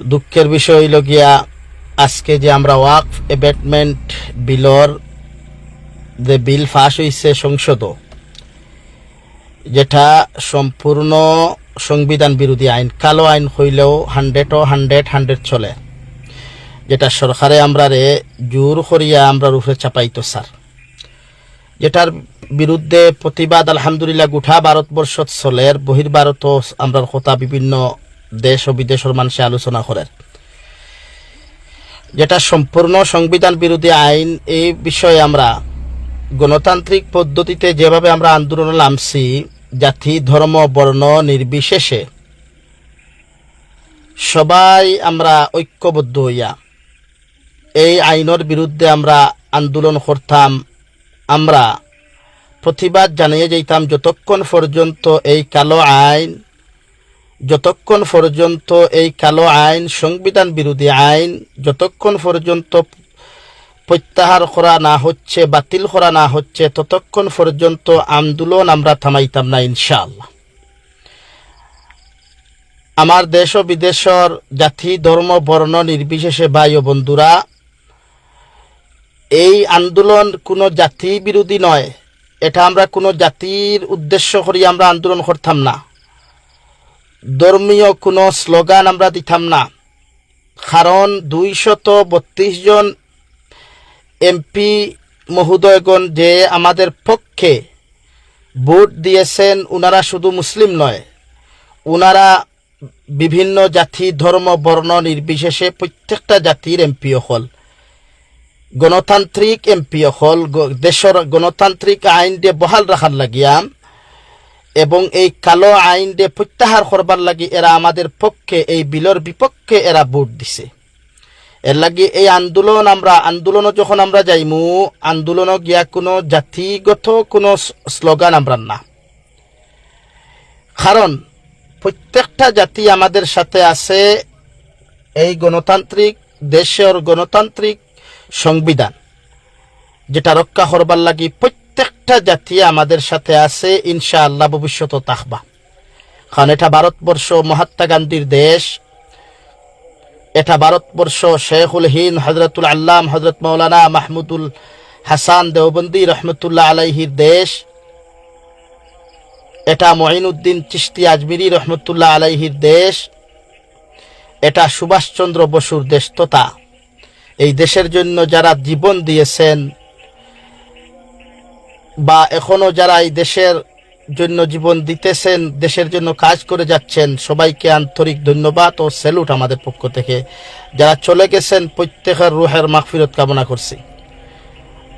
দুঃখের বিষয় হইল গিয়া, আজকে যে আমরা ওয়াকফ এবেটমেন্ট বিলর যে বিল ফাঁস হইছে সংসদ, যেটা সম্পূর্ণ সংবিধান বিরোধী আইন, কালো আইন হইলেও হান্ড্রেড ও হান্ড্রেড হান্ড্রেড চলে। যেটা সরকারে আমরা রে জোর করিয়া আমরা রূপে চাপাইতো, স্যার। যেটার বিরুদ্ধে প্রতিবাদ আলহামদুলিল্লাহ গুঠা ভারতবর্ষত চলের বহির ভারত আমরা কথা বিভিন্ন দেশ ও বিদেশের মানুষে আলোচনা করেন। যেটা সম্পূর্ণ সংবিধান বিরোধী আইন এই বিষয়ে আমরা গণতান্ত্রিক পদ্ধতিতে যেভাবে আমরা আন্দোলন নামছি, জাতি, ধর্ম, বর্ণ নির্বিশেষে সবাই আমরা ঐক্যবদ্ধ হইয়া এই আইনের বিরুদ্ধে আমরা আন্দোলন করতাম, আমরা প্রতিবাদ জানিয়ে যেতাম যতক্ষণ পর্যন্ত এই কালো আইন যতক্ষণ পর্যন্ত এই কালো আইন, সংবিধান বিরোধী আইন, যতক্ষণ পর্যন্ত প্রত্যাহার করা না হচ্ছে, বাতিল করা না হচ্ছে, ততক্ষণ পর্যন্ত আন্দোলন আমরা থামাইতাম না, ইনশাআল্লাহ। আমার দেশ ও বিদেশের জাতি, ধর্ম, বর্ণ নির্বিশেষে ভাই ও বন্ধুরা, এই আন্দোলন কোনো জাতি বিরোধী নয়। এটা আমরা কোনো জাতির উদ্দেশ্য করি আমরা আন্দোলন করতাম না। ধর্মীয় কোনো স্লোগান আমরা দিতাম না। কারণ দুইশত বত্রিশ জন এমপি মহোদয়গণ যে আমাদের পক্ষে ভোট দিয়েছেন, উনারা শুধু মুসলিম নয়, উনারা বিভিন্ন জাতি, ধর্ম, বর্ণ নির্বিশেষে প্রত্যেকটা জাতির এমপি হল, গণতান্ত্রিক এমপি হল দেশের গণতান্ত্রিক আইন দিয়ে বহাল রাখার লাগিয়া এবং এই কালো আইন দিয়ে প্রত্যাহার করবার লাগি এরা আমাদের পক্ষে, এই বিলের বিপক্ষে এরা ভোট দিছে। এর লাগি এই আন্দোলন আমরা আন্দোলনও যখন আমরা যাইমু আন্দোলনও গিয়া কোনো জাতিগত কোনো স্লোগান আমরা না। কারণ প্রত্যেকটা জাতি আমাদের সাথে আছে এই গণতান্ত্রিক দেশের গণতান্ত্রিক সংবিধান, যেটা রক্ষা করবার লাগি প্রত্যেকটা জাতি আমাদের সাথে আছে, ইনশাআল্লাহ ভবিষ্যৎ তাকবা কারণ এটা ভারতবর্ষ মহাত্মা গান্ধীর দেশ। এটা ভারতবর্ষ শেখুল হিন্দ হজরতুল আল্লাম হজরত মৌলানা মাহমুদুল হাসান দেওবন্দি রহমতুল্লাহ আলাইহির দেশ। এটা মঈনুদ্দিন চিস্তি আজমিরি রহমতুল্লাহ আলাইহির দেশ। এটা সুভাষচন্দ্র বসুর দেশ তথা এই দেশের জন্য যারা জীবন দিয়েছেন বা এখনও যারা এই দেশের জন্য জীবন দিতেছেন, দেশের জন্য কাজ করে যাচ্ছেন, সবাইকে আন্তরিক ধন্যবাদ ও স্যালুট আমাদের পক্ষ থেকে। যারা চলে গেছেন, প্রত্যেকের রুহের মাগফিরত কামনা করছি।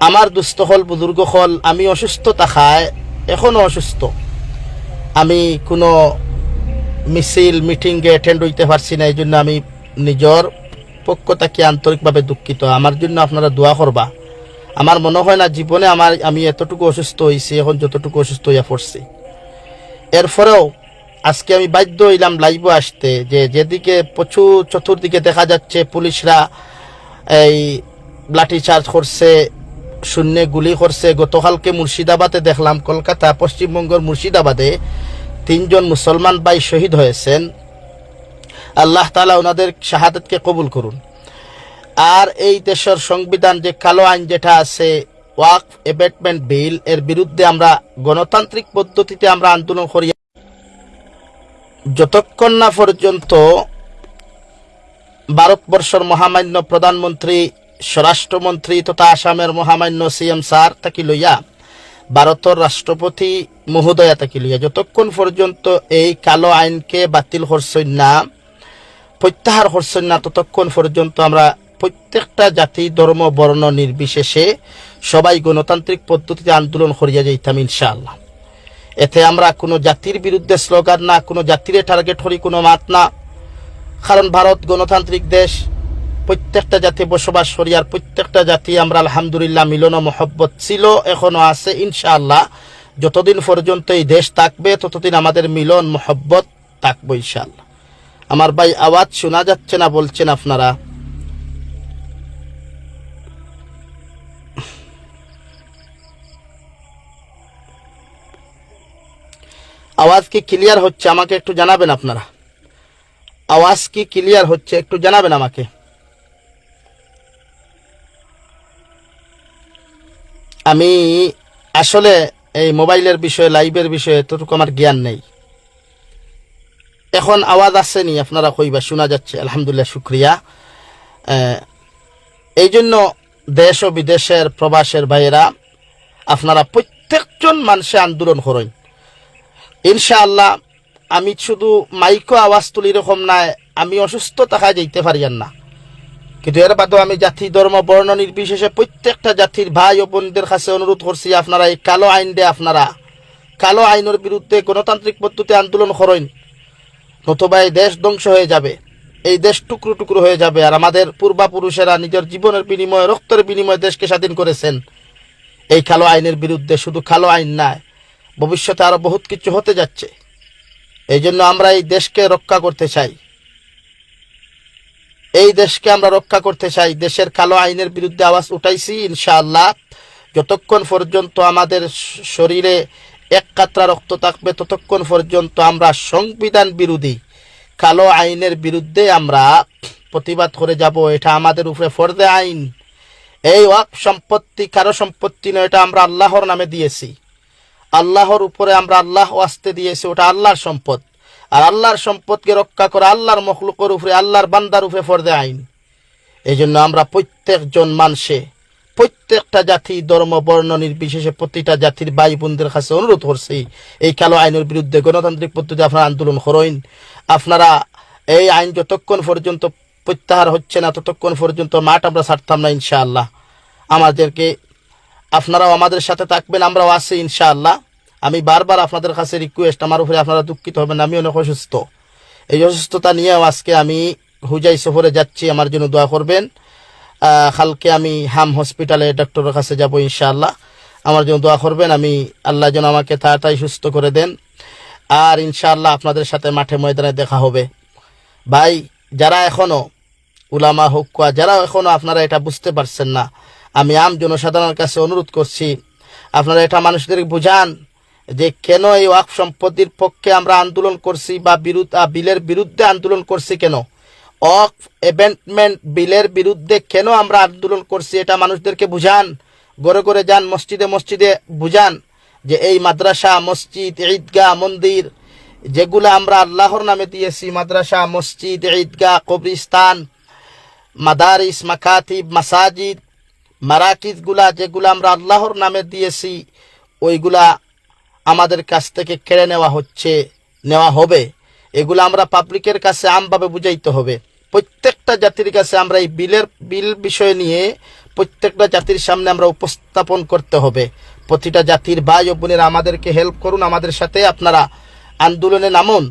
আমার দুস্থ হল, বুজুর্গ হল, আমি অসুস্থ থাকায় এখনও অসুস্থ। আমি কোনো মিছিল, মিটিংয়ে অ্যাটেন্ড হইতে পারছি না, এই জন্য আমি নিজের পক্ষ থেকে আন্তরিকভাবে দুঃখিত। আমার জন্য আপনারা দোয়া করবা। আমার মনে হয় না, জীবনে আমার, আমি এতটুকু অসুস্থ হয়েছি এখন যতটুকু অসুস্থ হইয়া পড়ছি। এরপরেও আজকে আমি বাধ্য হইলাম লাইভে আসতে যে যেদিকে প্রচুর চতুর্দিকে দেখা যাচ্ছে পুলিশরা এই লাঠি চার্জ করছে, শূন্যে গুলি করছে। গতকালকে মুর্শিদাবাদে দেখলাম, কলকাতা, পশ্চিমবঙ্গের মুর্শিদাবাদে তিনজন মুসলমান ভাই শহীদ হয়েছেন। আল্লাহ তালা ওনাদের শাহাদতকে কবুল করুন। আর এই দেশের সংবিধান যে কালো আইন যেটা আছে ওয়াক এবেটমেন্ট বিল, এর বিরুদ্ধে আমরা গণতান্ত্রিক পদ্ধতিতে আমরা আন্দোলন করি। যতক্ষণ না পর্যন্ত ভারতবর্ষের মহামান্য প্রধানমন্ত্রী, স্বরাষ্ট্রমন্ত্রী তথা আসামের মহামান্য সিএম স্যার তাকে লইয়া ভারতের রাষ্ট্রপতি মহোদয়া তাকে লইয়া, যতক্ষণ পর্যন্ত এই কালো আইনকে বাতিল করছেন না, প্রত্যাহার করছেন না, ততক্ষণ পর্যন্ত আমরা প্রত্যেকটা জাতি, ধর্ম, বর্ণ নির্বিশেষে সবাই গণতান্ত্রিক পদ্ধতিতে আন্দোলন করিয়া যাইতাম ইনশাআল্লাহ। এতে আমরা কোনো জাতির বিরুদ্ধে স্লোগান না, কোনো জাতিরে টার্গেট করি, কোনো মাত না। কারণ ভারত গণতান্ত্রিক দেশ, প্রত্যেকটা জাতি বসবাস করি আর প্রত্যেকটা জাতি আমরা আলহামদুলিল্লাহ মিলন মহব্বত ছিল, এখনও আছে ইনশাআল্লাহ। যতদিন পর্যন্ত এই দেশ থাকবে, ততদিন আমাদের মিলন, মহব্বত থাকব ইনশাআল্লাহ। আমার ভাই আওয়াজ শোনা যাচ্ছে না, বলছেন আপনারা। আওয়াজ কি ক্লিয়ার হচ্ছে? আমাকে একটু জানাবেন আপনারা? আওয়াজ কি ক্লিয়ার হচ্ছে? একটু জানাবেন আমাকে। আমি আসলে এই মোবাইলের বিষয়ে, লাইভের বিষয়ে এতটুকু আমার জ্ঞান নেই। এখন আওয়াজ আসেনি, আপনারা কইবা, শোনা যাচ্ছে। আলহামদুলিল্লাহ, শুক্রিয়া। এই জন্য দেশ ও বিদেশের প্রবাসের ভাইয়েরা, আপনারা প্রত্যেকজন মানুষে আন্দোলন করেন। ইনশাআল্লাহ, আমি শুধু মাইকো আওয়াজ তুলি রকম নাই, আমি অসুস্থ থাকায় যেতে পারি না। কিন্তু এর বাদেও আমি জাতি, ধর্ম, বর্ণ নির্বিশেষে প্রত্যেকটা জাতির ভাই ও বোনদের কাছে অনুরোধ করছি, আপনারা এই কালো আইন দিয়ে আপনারা, কালো আইনের বিরুদ্ধে গণতান্ত্রিক পদ্ধতি আন্দোলন করেন, নতুবা এই দেশ ধ্বংস হয়ে যাবে, এই দেশ টুকরো টুকরো হয়ে যাবে, আর আমাদের পূর্বাপুরুষেরা নিজের জীবনের বিনিময়ে, রক্তের বিনিময়ে দেশকে স্বাধীন করেছেন। এই কালো আইনের বিরুদ্ধে শুধু কালো আইন নয় ভবিষ্যতে আরও বহুত কিছু হতে যাচ্ছে। এই জন্য আমরা এই দেশকে রক্ষা করতে চাই। এই দেশকে আমরা রক্ষা করতে চাই। দেশের কালো আইনের বিরুদ্ধে আওয়াজ উঠাইছি, ইনশাআল্লাহ। যতক্ষণ পর্যন্ত আমাদের শরীরে এক কাতরা রক্ত থাকবে, ততক্ষণ পর্যন্ত আমরা সংবিধান বিরোধী কালো আইনের বিরুদ্ধে আমরা প্রতিবাদ করে যাব। এটা আমাদের উপরে ফর্দে আইন। এই ওয়াক সম্পত্তি, কারও সম্পত্তি নয়, এটা আমরা আল্লাহর নামে দিয়েছি। আল্লাহর উপরে আমরা আল্লাহ আসতে দিয়েছি, ওটা আল্লাহর সম্পদ। আর আল্লাহর সম্পদকে রক্ষা করা আল্লাহর মখলুকের উপরে, আল্লাহর বান্দার উপরে ফর্দে আইন। এই জন্য আমরা প্রত্যেকজন মানুষে, প্রত্যেকটা জাতি, ধর্ম, বর্ণ, নির্বিশেষে প্রতিটা জাতির ভাই বোনদের কাছে অনুরোধ করছি, এই কালো আইনের বিরুদ্ধে গণতান্ত্রিক পদ্ধতি আপনারা আন্দোলন করেন। আপনারা এই আইন যতক্ষণ পর্যন্ত প্রত্যাহার হচ্ছে না, ততক্ষণ পর্যন্ত মাঠ আমরা ছাড়তাম না, ইনশাআল্লাহ। আমাদেরকে আপনারাও আমাদের সাথে থাকবেন, আমরাও আছি ইনশাআল্লাহ। আমি বারবার আপনাদের কাছে রিকোয়েস্ট আমার উপরে আপনারা দুঃখিত হবেন, আমি অনেক অসুস্থ। এই অসুস্থতা নিয়েও আজকে আমি হুজাই সফরে যাচ্ছি, আমার জন্য দোয়া করবেন। কালকে আমি হাম হসপিটালে ডক্টরের কাছে যাব ইনশাআল্লাহ। আমার জন্য দোয়া করবেন, আমি আল্লাহ যেন আমাকে তাড়াতাড়ি সুস্থ করে দেন। আর ইনশাআল্লাহ আপনাদের সাথে মাঠে ময়দানে দেখা হবে। ভাই, যারা এখনও উলামা হোক যারা এখনও আপনারা এটা বুঝতে পারছেন না আমি আম জনসাধারণের কাছে অনুরোধ করছি, আপনারা এটা মানুষদের বুঝান যে কেন এই ওয়াক সম্পত্তির পক্ষে আমরা আন্দোলন করছি বা বিরুদ্ধ বিলের বিরুদ্ধে আন্দোলন করছি কেন? অফ এভেন্টমেন্ট বিলের বিরুদ্ধে কেন আমরা আন্দোলন করছি এটা মানুষদেরকে বুঝান গড়ে গড়ে যান, মসজিদে মসজিদে বুঝান যে এই মাদ্রাসা, মসজিদ, ঈদগাহ, মন্দির যেগুলো আমরা আল্লাহর নামে দিয়েছি, মাদ্রাসা, মসজিদ, ঈদগাহ কবরিস্তান মাদারিস, মাকাতিব, মাসাজিদ মারাকিজগুলা যেগুলো আমরা আল্লাহর নামে দিয়েছি, ওইগুলা আমাদের কাছ থেকে কেড়ে নেওয়া হচ্ছে, নেওয়া হবে। এগুলো আমরা পাবলিকের কাছে আমভাবে বুঝাইতে হবে। প্রত্যেকটা জাতির কাছে আমরা এই বিলের, বিল বিষয় নিয়ে প্রত্যেকটা জাতির সামনে আমরা উপস্থাপন করতে হবে। প্রতিটা জাতির ভাই ও বোনেরা আমাদেরকে হেল্প করুন, আমাদের সাথে আপনারা আন্দোলনে নামুন।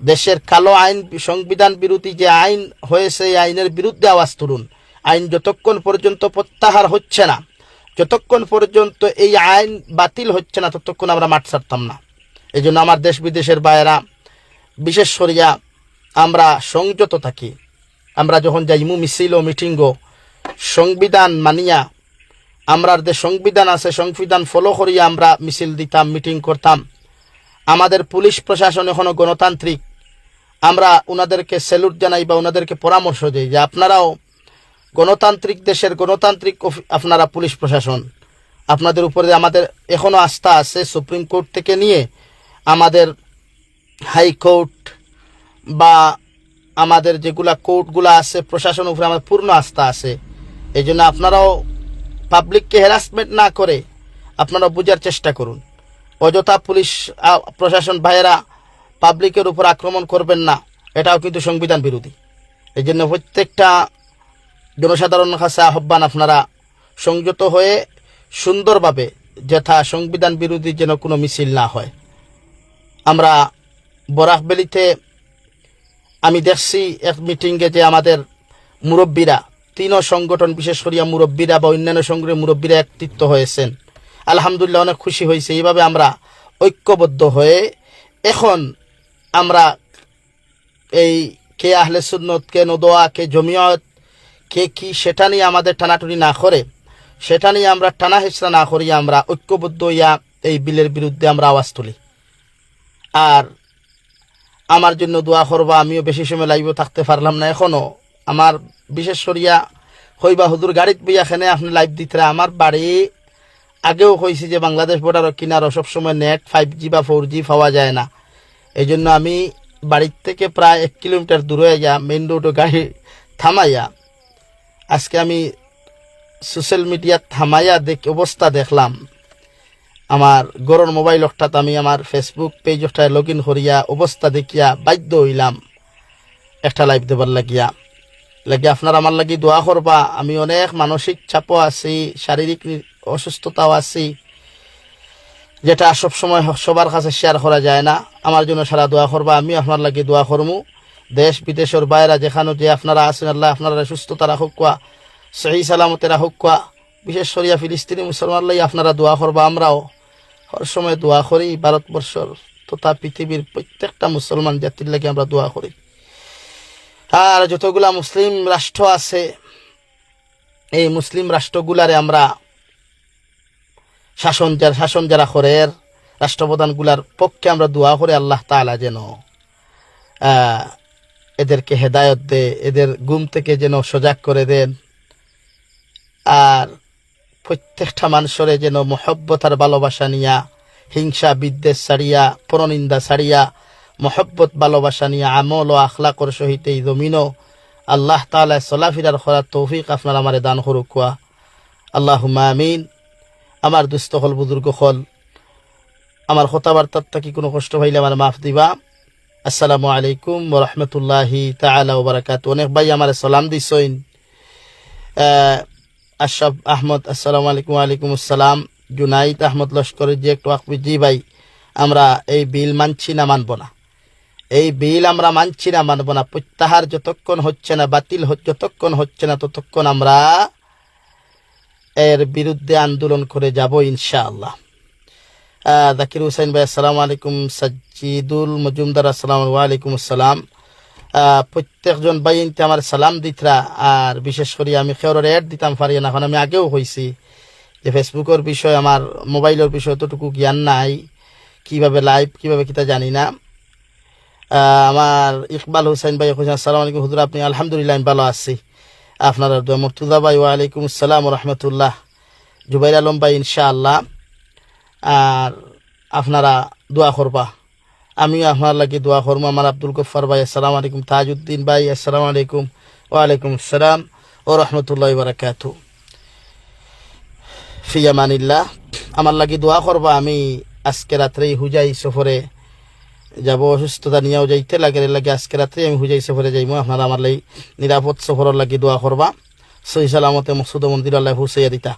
দেশের কালো আইন সংবিধান বিরোধী যে আইন হয়েছে, এই আইনের বিরুদ্ধে আওয়াজ তুলুন। আইন যতক্ষণ পর্যন্ত প্রত্যাহার হচ্ছে না, যতক্ষণ পর্যন্ত এই আইন বাতিল হচ্ছে না, ততক্ষণ আমরা মাঠ ছাড়তাম না। এই জন্য আমার দেশ বিদেশের বাইরা বিশেষ করিয়া আমরা সংযত থাকি। আমরা যখন যাইমু মিছিল ও মিটিংও, সংবিধান মানিয়া আমরার যে সংবিধান আছে, সংবিধান ফলো করিয়া আমরা মিছিল দিতাম, মিটিং করতাম। আমাদের পুলিশ প্রশাসন এখনও গণতান্ত্রিক। আমরা ওনাদেরকে স্যালুট জানাই বা ওনাদেরকে পরামর্শ দিই যে আপনারাও গণতান্ত্রিক দেশের গণতান্ত্রিক আপনারা পুলিশ প্রশাসন। আপনাদের উপরে আমাদের এখনও আস্থা আছে সুপ্রিম কোর্ট থেকে নিয়ে আমাদের হাইকোর্ট বা আমাদের যেগুলা কোর্টগুলো আছে, প্রশাসন উপরে আমাদের পূর্ণ আস্থা আছে। এই জন্য আপনারাও পাবলিককে হ্যারাসমেন্ট না করে আপনারা বোঝার চেষ্টা করুন। অযথা পুলিশ প্রশাসন ভাইয়েরা পাবলিকের উপর আক্রমণ করবেন না, এটাও কিন্তু সংবিধান বিরোধী। এই জন্য প্রত্যেকটা জনসাধারণের কাছে আহ্বান আপনারা সংযত হয়ে সুন্দরভাবে যথা সংবিধান বিরোধী যেন কোনো মিছিল না হয়। আমরা বরাকবেলিতে আমি দেখছি এক মিটিংয়ে যে আমাদের মুরব্বীরা, তিন সংগঠন, বিশেষ করিয়া মুরব্বীরা বা অন্যান্য সংগঠনের মুরব্বীরা একত্রিত হয়েছেন। আলহামদুলিল্লাহ অনেক খুশি হয়েছে। এইভাবে আমরা ঐক্যবদ্ধ হয়ে এখন আমরা এই কে আহলে সুন্নত, কে নদোয়া, কে জমিয়ত কে কি সেটা নিয়ে আমাদের টানাটুনি না করে, সেটা নিয়ে আমরা টানা হেঁচড়া না করিয়া আমরা ঐক্যবদ্ধ হইয়া এই বিলের বিরুদ্ধে আমরা আওয়াজ তুলি। আর আমার জন্য দোয়া করবা, আমিও বেশি সময় লাইভ থাকতে পারলাম না এখনও আমার বিশেষ করিয়া হইবা হুদুর গাড়িত বইয়া এখানে আপনি লাইভ দিতে আমার বাড়ি আগেও কইছি যে বাংলাদেশ বর্ডার কিনারও সবসময় নেট ফাইভ জি বা ফোর জি পাওয়া যায় না। এই জন্য আমি বাড়ির থেকে প্রায় এক কিলোমিটার দূরে যা মেন রোডে গাড়ি থামাইয়া আজকে আমি সোশ্যাল মিডিয়া থামাইয়া দেখ অবস্থা দেখলাম। আমার গরর মোবাইল অর্থাৎ আমি আমার ফেসবুক পেজ অর্থাৎ লগ ইন করিয়া অবস্থা দেখিয়া বাধ্য হইলাম। একটা লাইভ দেবার লাগিয়া। লাগি আপনার আমার লাগি দোয়া করবা। আমি অনেক মানসিক চাপও আছি, শারীরিক অসুস্থতাও আছি, যেটা সব সময় সবার কাছে শেয়ার করা যায় না। আমার জন্য সারা দোয়া করবা। আমি আপনার লাগি দোয়া করমু। দেশ বিদেশের বাইরা যেখানে যে আপনারা আছেন, আল্লাহ আপনারা সুস্থতা রাখুক কোয়া সহি সালামতে রাখুক কোয়া। বিশেষ করিয়া ফিলিস্তিনি মুসলমান লাই আপনারা দোয়া করবা, আমরাও হর সময় দোয়া করি ভারতবর্ষর তথা পৃথিবীর প্রত্যেকটা মুসলমান জাতির লাগে আমরা দোয়া করি। আর যতগুলা মুসলিম রাষ্ট্র আছে, এই মুসলিম রাষ্ট্রগুলারে আমরা শাসন যারা শাসন যারা করের রাষ্ট্রপ্রধানগুলার পক্ষে আমরা দোয়া করে, আল্লাহ তাআলা যেন এদেরকে হেদায়ত দে, এদের গুম থেকে যেন সজাগ করে দেন। আর প্রত্যেকটা মানুষরে যেন মহব্বত আর ভালোবাসা নিয়া, হিংসা, বিদ্বেষ ছাড়িয়া, পরনিন্দা ছাড়িয়া, মহব্বত, ভালোবাসা নিয়া, আমল ও আখলাকর সহিত এই জমিনও আল্লাহ তাআলা চলাফিরার করার তৌফিক আপনার আমারে দান করুক আল্লাহ আমিন। আমার দুস্থ হল, বুজুর্গ হল। আমার কথাবার্তার থাকি কোনো কষ্ট হইলে আমার মাফ দিবা। আসসালামু আলাইকুম রহমতুল্লাহি তালা ওবরাকাত অনেক ভাই আমার সালাম দিছইন আশরাফ আহমদ, আসসালামু আলাইকুম আলাইকুম আসসালাম। জুনাইদ আহমদ লস্করের যে একটু আকবি, জি ভাই, আমরা এই বিল মানছি না মানব না। এই বিল আমরা মানছি না মানব না। প্রত্যাহার যতক্ষণ হচ্ছে না, বাতিল যতক্ষণ হচ্ছে না, ততক্ষণ আমরা এর বিরুদ্ধে আন্দোলন করে যাব ইনশাআল্লাহ। জাকির হুসাইন ভাই, আসসালামু আলাইকুম সাজ্জিদুল মজুমদার, আসসালাম ওয়ালাইকুম আসসালাম। প্রত্যেকজন বাইনতে আমার সালাম দিতরা, আর বিশেষ করে আমি খেওরের অ্যাড দিতাম পারি না এখন আমি আগেও হয়েছি যে ফেসবুকের বিষয়, আমার মোবাইলের বিষয় অতটুকু জ্ঞান নাই, কীভাবে লাইভ কীভাবে কিতা জানি না। আমার ইকবাল হুসাইন ভাই হোসেন আসসালামু আলাইকুম হুজুর, আপনি আলহামদুলিল্লাহ আমি ভালো আছি। আপনার দোয়া মুর্তুজা ভাই, ওয়ালাইকুম আসসালাম রহমতুল্লাহ। জুবাইর আলম ভাই, ইনশাআল্লাহ। আর আপনারা দোয়া করবা। আমিও আপনার লাগি দোয়া করব আমার আব্দুল গফার ভাই, আসসালামু আলাইকুম, তাজউদ্দিন ভাই, আসসালামু আলাইকুম, ওয়ালাইকুম আসসালাম ও রহমতুল্লাহ বারাকাত ফিয়ামানিল্লাহ আমার লাগি দোয়া করবা, আমি আজকে রাত্রেই হুজাই সফরে যাব, অসুস্থতা নিয়েও যাইতে লাগে লাগে আজকে রাত্রে আমি হুজাই সফরে যাইমু, আপনারা আমার লাগি নিরাপদ সফরের লাগি দোয়া করবা। সহি সালামতে মসুদ মন্দির আল্লাহ হুসাইয়া দিতা।